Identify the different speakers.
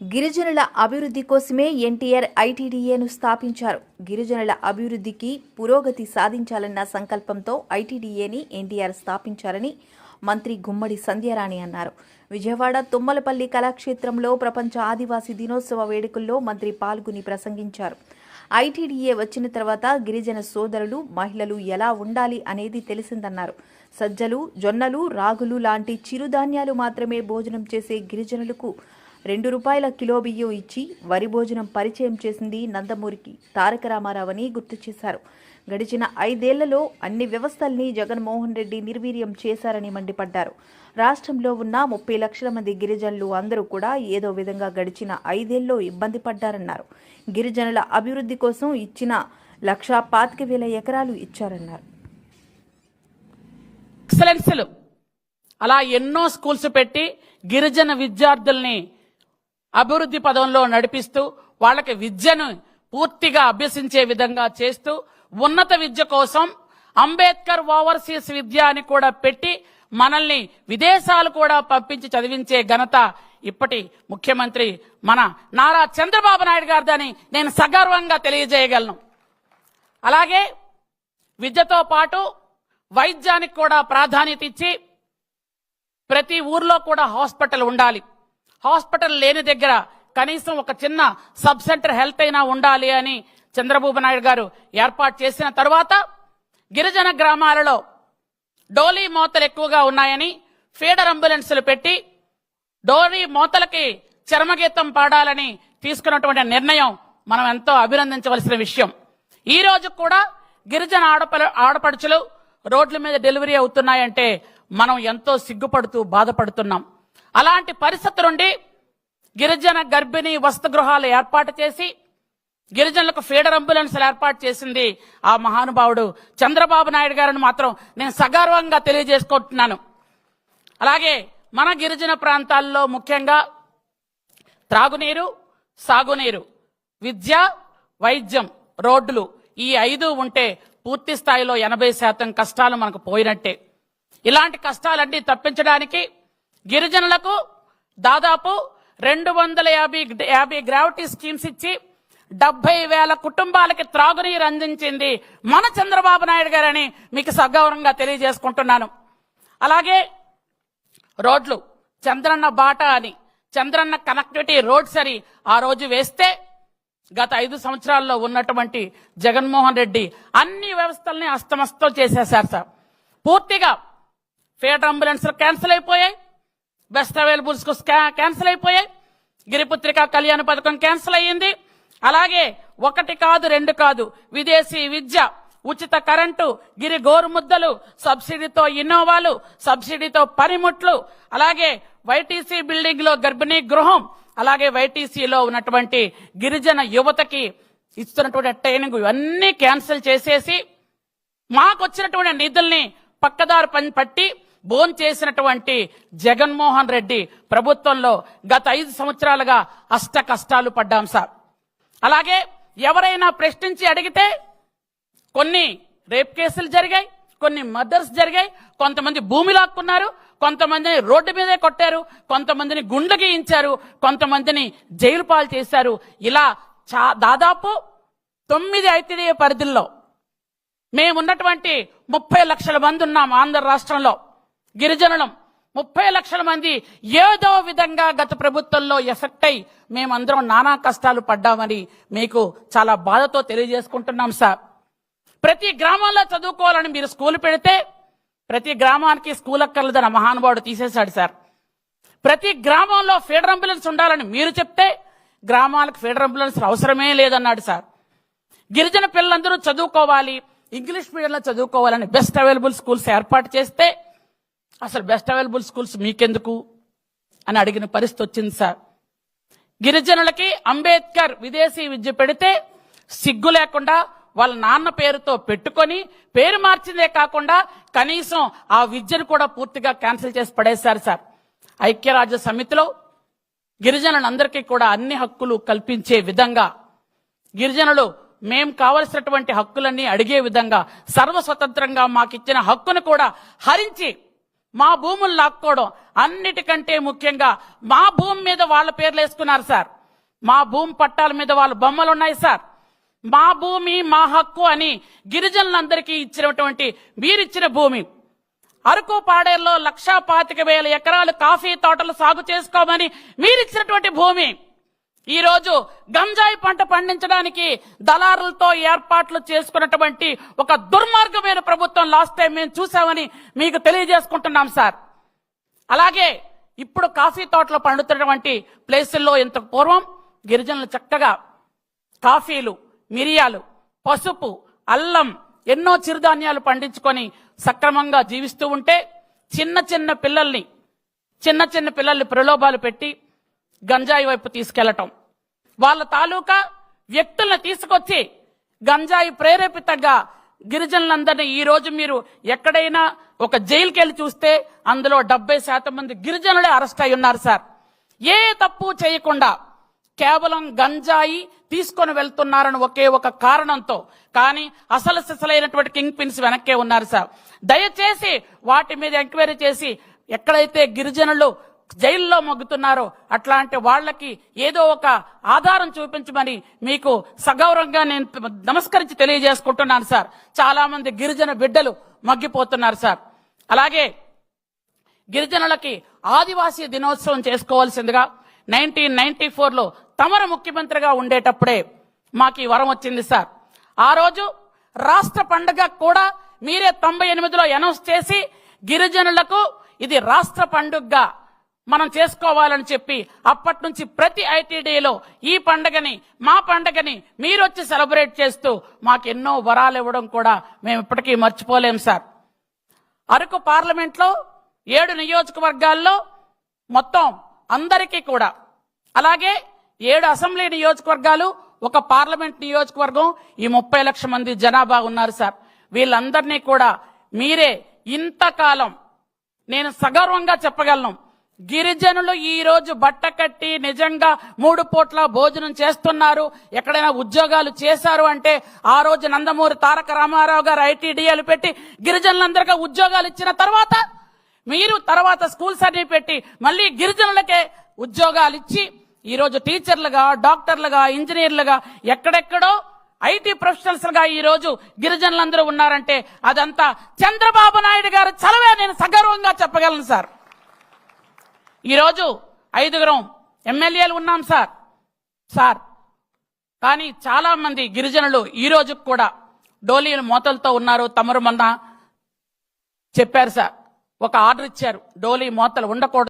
Speaker 1: గిరిజనుల అభివృద్ధి కోసమే ఎన్టీఆర్ ఐటీడీఏను స్థాపించారు. గిరిజనుల అభివృద్ధికి పురోగతి సాధించాలన్న సంకల్పంతో ఐటీడీఏని ఎన్టీఆర్ స్థాపించారని మంత్రి గుమ్మడి సంధ్యారాణి అన్నారు. విజయవాడ తుమ్మలపల్లి కళాక్షేత్రంలో ప్రపంచ ఆదివాసీ దినోత్సవ వేడుకల్లో మంత్రి పాల్గొని ప్రసంగించారు. ఐటీడీఏ వచ్చిన తర్వాత గిరిజన సోదరులు మహిళలు ఎలా ఉండాలి అనేది తెలిసిందన్నారు. సజ్జలు జొన్నలు రాగులు లాంటి చిరుధాన్యాలు మాత్రమే భోజనం చేసే గిరిజనులకు రెండు రూపాయల కిలో బియ్యం ఇచ్చి వరి భోజనం పరిచయం చేసింది నందమూరికి తారక రామారావని గుర్తు చేశారు. గడిచిన ఐదేళ్ళలో అన్ని వ్యవస్థల్ని జగన్మోహన్ రెడ్డి నిర్వీర్యం చేశారని మండిపడ్డారు. రాష్ట్రంలో ఉన్న ముప్పై లక్షల మంది గిరిజనులు అందరూ కూడా ఏదో విధంగా గడిచిన ఐదేళ్ళలో ఇబ్బంది పడ్డారన్నారు. గిరిజనుల అభివృద్ధి కోసం ఇచ్చిన లక్షా పాతిక వేల ఎకరాలు ఇచ్చారన్నారు.
Speaker 2: ఎక్సలెన్స్లు అలా ఎన్నో స్కూల్స్ పెట్టి గిరిజన విద్యార్థుల్ని అభివృద్ధి పదంలో నడిపిస్తూ వాళ్ళకి విద్యను పూర్తిగా అభ్యసించే విధంగా చేస్తూ ఉన్నత విద్య కోసం అంబేద్కర్ ఓవర్సీస్ విద్య అని కూడా పెట్టి మనల్ని విదేశాలు కూడా పంపించి చదివించే ఘనత ఇప్పటి ముఖ్యమంత్రి మన నారా చంద్రబాబు నాయుడు గారిదని నేను సగర్వంగా తెలియజేయగలను. అలాగే విద్యతో పాటు వైద్యానికి కూడా ప్రాధాన్యత ఇచ్చి ప్రతి ఊర్లో కూడా హాస్పిటల్ ఉండాలి. హాస్పిటల్ లేని దగ్గర కనీసం ఒక చిన్న సబ్ సెంటర్ హెల్త్ అయినా ఉండాలి అని చంద్రబాబు నాయుడు గారు ఏర్పాటు చేసిన తర్వాత గిరిజన గ్రామాలలో డోలీ మోతలు ఎక్కువగా ఉన్నాయని ఫీడర్ అంబులెన్సులు పెట్టి డోలీ మోతలకి చర్మగీతం పాడాలని తీసుకున్నటువంటి నిర్ణయం మనం ఎంతో అభినందించవలసిన విషయం. ఈ రోజు కూడా గిరిజన ఆడపల ఆడపడుచులు రోడ్ల మీద డెలివరీ అవుతున్నాయంటే మనం ఎంతో సిగ్గుపడుతూ బాధపడుతున్నాం. అలాంటి పరిస్థితి నుండి గిరిజన గర్భిణీ వసతి గృహాలు ఏర్పాటు చేసి గిరిజనులకు ఫీడర్ అంబులెన్స్లు ఏర్పాటు చేసింది ఆ మహానుభావుడు చంద్రబాబు నాయుడు గారిని మాత్రం నేను సగర్వంగా తెలియజేసుకుంటున్నాను. అలాగే మన గిరిజన ప్రాంతాల్లో ముఖ్యంగా త్రాగునీరు సాగునీరు విద్య వైద్యం రోడ్లు ఈ ఐదు ఉంటే పూర్తి స్థాయిలో ఎనభై శాతం కష్టాలు మనకు పోయినట్టే. ఇలాంటి కష్టాలన్నీ తప్పించడానికి గిరిజనులకు దాదాపు రెండు వందల యాభై యాభై గ్రావిటీ స్కీమ్స్ ఇచ్చి డెబ్బై వేల కుటుంబాలకి త్రాగునీరు అందించింది మన చంద్రబాబు నాయుడు గారని మీకు సగౌరవంగా తెలియజేసుకుంటున్నాను. అలాగే రోడ్లు చంద్రన్న బాట అని చంద్రన్న కనెక్టివిటీ రోడ్స్ అని ఆ రోజు వేస్తే గత ఐదు సంవత్సరాల్లో ఉన్నటువంటి జగన్మోహన్ రెడ్డి అన్ని వ్యవస్థల్ని అస్తమస్తం చేసేశారు సార్. పూర్తిగా ఫేటర్ అంబులెన్స్లు క్యాన్సిల్ అయిపోయాయి. బెస్ట్ అవైలబుల్స్ క్యాన్సిల్ అయిపోయాయి. గిరిపుత్రిక కళ్యాణ పథకం క్యాన్సిల్ అయ్యింది. అలాగే ఒకటి కాదు రెండు కాదు విదేశీ విద్య ఉచిత కరెంటు గిరి గోరుముద్దలు సబ్సిడీతో ఇన్నోవాలు సబ్సిడీతో పనిముట్లు అలాగే వైటీసీ బిల్డింగ్లో గర్భిణీ గృహం అలాగే వైటీసీలో ఉన్నటువంటి గిరిజన యువతకి ఇస్తున్నటువంటి ట్రైనింగ్ ఇవన్నీ క్యాన్సిల్ చేసేసి మాకు వచ్చినటువంటి నిధుల్ని పక్కదారి పని పట్టి బోన్ చేసినటువంటి జగన్మోహన్ రెడ్డి ప్రభుత్వంలో గత ఐదు సంవత్సరాలుగా అష్ట కష్టాలు పడ్డాం సార్. అలాగే ఎవరైనా ప్రశ్నించి అడిగితే కొన్ని రేప్ కేసులు జరిగాయి కొన్ని మర్డర్స్ జరిగాయి కొంతమంది భూమి లాక్కున్నారు కొంతమందిని రోడ్డు మీదే కొట్టారు కొంతమందిని గుండె గీయించారు కొంతమందిని జైలు పాలు చేశారు. ఇలా చా దాదాపు తొమ్మిది ఐటీడీఏ పరిధుల్లో మేమున్నటువంటి ముప్పై లక్షల మంది ఉన్నాం ఆంధ్ర రాష్ట్రంలో. గిరిజనులం. ముప్పై లక్షల మంది ఏదో విధంగా గత ప్రభుత్వంలో ఎఫెక్ట్ అయి మేమందరం నానా కష్టాలు పడ్డామని మీకు చాలా బాధతో తెలియజేసుకుంటున్నాం సార్. ప్రతి గ్రామంలో చదువుకోవాలని మీరు స్కూల్ పెడితే ప్రతి గ్రామానికి స్కూల్ అక్కర్లేదని మహానుభావుడు తీసేశాడు సార్. ప్రతి గ్రామంలో ఫీడర్ అంబులెన్స్ ఉండాలని మీరు చెప్తే గ్రామాలకు ఫీడర్ అంబులెన్స్ అవసరమే లేదన్నాడు సార్. గిరిజన పిల్లలందరూ చదువుకోవాలి ఇంగ్లీష్ మీడియంలో చదువుకోవాలని బెస్ట్ అవైలబుల్ స్కూల్స్ ఏర్పాటు చేస్తే అసలు బెస్ట్ అవైలబుల్ స్కూల్స్ మీకెందుకు? అని అడిగిన పరిస్థితి వచ్చింది సార్. గిరిజనులకి అంబేద్కర్ విదేశీ విద్య పెడితే సిగ్గు లేకుండా వాళ్ళ నాన్న పేరుతో పెట్టుకొని పేరు మార్చిందే కాకుండా కనీసం ఆ విద్యను కూడా పూర్తిగా క్యాన్సిల్ చేసి పడేశారు సార్. ఐక్యరాజ్య సమితిలో గిరిజనులందరికీ కూడా అన్ని హక్కులు కల్పించే విధంగా గిరిజనులు మేం కావలసినటువంటి హక్కులన్నీ అడిగే విధంగా సర్వస్వతంత్రంగా మాకిచ్చిన హక్కును కూడా హరించి మా భూములు లాక్కోవడం అన్నిటికంటే ముఖ్యంగా మా భూమి మీద వాళ్ళ పేర్లు వేసుకున్నారు సార్. మా భూమి పట్టాల మీద వాళ్ళ బొమ్మలు ఉన్నాయి సార్. మా భూమి మా హక్కు అని గిరిజనులందరికీ ఇచ్చినటువంటి మీరిచ్చిన భూమి. అరకు పాడేరులో లక్షా పాతిక వేల ఎకరాలు కాఫీ తోటలు సాగు చేసుకోమని మీరిచ్చినటువంటి భూమి. ఈరోజు గంజాయి పంట పండించడానికి దళారులతో ఏర్పాట్లు చేసుకున్నటువంటి ఒక దుర్మార్గమైన ప్రభుత్వం లాస్ట్ టైం మేము చూసామని మీకు తెలియజేసుకుంటున్నాం సార్. అలాగే ఇప్పుడు కాఫీ తోటలు పండుతున్నటువంటి ప్లేసుల్లో ఇంత పూర్వం గిరిజనులు చక్కగా కాఫీలు మిరియాలు పసుపు అల్లం ఎన్నో చిరుధాన్యాలు పండించుకొని సక్రమంగా జీవిస్తూ ఉంటే చిన్న చిన్న పిల్లల్ని చిన్న చిన్న పిల్లల్ని ప్రలోభాలు పెట్టి గంజాయి వైపు తీసుకెళ్ళటం. వాళ్ళ తాలూకా వ్యక్తులను తీసుకొచ్చి గంజాయి ప్రేరేపితంగా గిరిజనులందరినీ ఈ రోజు మీరు ఎక్కడైనా ఒక జైలుకి వెళ్ళి చూస్తే అందులో డెబ్బై శాతం మంది గిరిజనులే అరెస్ట్ అయి ఉన్నారు సార్. ఏ తప్పు చేయకుండా కేవలం గంజాయి తీసుకొని వెళ్తున్నారని ఒకే ఒక కారణంతో కానీ అసలు సిసలైనటువంటి కింగ్ పిన్స్ వెనక్కే ఉన్నారు సార్. దయచేసి వాటి మీద ఎంక్వైరీ చేసి ఎక్కడైతే గిరిజనులు జైల్లో మగ్గుతున్నారో అట్లాంటి వాళ్ళకి ఏదో ఒక ఆధారం చూపించమని మీకు సగౌరవంగా నేను నమస్కరించి తెలియజేసుకుంటున్నాను సార్. చాలా మంది గిరిజన బిడ్డలు మగ్గిపోతున్నారు సార్. అలాగే గిరిజనులకి ఆదివాసీ దినోత్సవం చేసుకోవాల్సిందిగా నైన్టీన్ నైన్టీ ఫోర్లో తమరు ముఖ్యమంత్రిగా ఉండేటప్పుడే మాకు ఈ వరం వచ్చింది సార్. ఆ రోజు రాష్ట్ర పండుగ కూడా మీరే తొంభై ఎనిమిదిలో అనౌన్స్ చేసి గిరిజనులకు ఇది రాష్ట్ర పండుగగా మనం చేసుకోవాలని చెప్పి అప్పటి నుంచి ప్రతి ఐటీడీలో ఈ పండగని మా పండగని మీరు వచ్చి సెలబ్రేట్ చేస్తూ మాకు ఎన్నో వరాలు ఇవ్వడం కూడా మేము ఇప్పటికీ మర్చిపోలేం సార్. అరకు పార్లమెంట్లో ఏడు నియోజకవర్గాల్లో మొత్తం అందరికీ కూడా. అలాగే ఏడు అసెంబ్లీ నియోజకవర్గాలు ఒక పార్లమెంట్ నియోజకవర్గం ఈ ముప్పై లక్షల మంది జనాభా ఉన్నారు సార్. వీళ్ళందరినీ కూడా మీరే ఇంతకాలం నేను సగర్వంగా చెప్పగలను. గిరిజనులు ఈ రోజు బట్ట కట్టి నిజంగా మూడు పూట్ల భోజనం చేస్తున్నారు. ఎక్కడైనా ఉద్యోగాలు చేశారు అంటే ఆ రోజు నందమూరి తారక రామారావు గారు ఐటీడీఏలు పెట్టి గిరిజనులందరికీ ఉద్యోగాలు ఇచ్చిన తర్వాత మీరు తర్వాత స్కూల్స్ అన్ని పెట్టి మళ్ళీ గిరిజనులకే ఉద్యోగాలు ఇచ్చి ఈ రోజు టీచర్లుగా డాక్టర్లుగా ఇంజనీర్లుగా ఎక్కడెక్కడో ఐటీ ప్రొఫెషనల్స్గా ఈ రోజు గిరిజనులందరూ ఉన్నారంటే అదంతా చంద్రబాబు నాయుడు గారు చలవే. నేను సగర్వంగా చెప్పగలను సార్. ఈరోజు ఐదుగురం ఎమ్మెల్యేలు ఉన్నాం సార్. సార్. కానీ చాలా మంది గిరిజనులు ఈ రోజు కూడా డోలీలు మోతలతో ఉన్నారు. తమరు మొన్న చెప్పారు సార్. ఒక ఆర్డర్ ఇచ్చారు. డోలీ మోతలు ఉండకూడదు.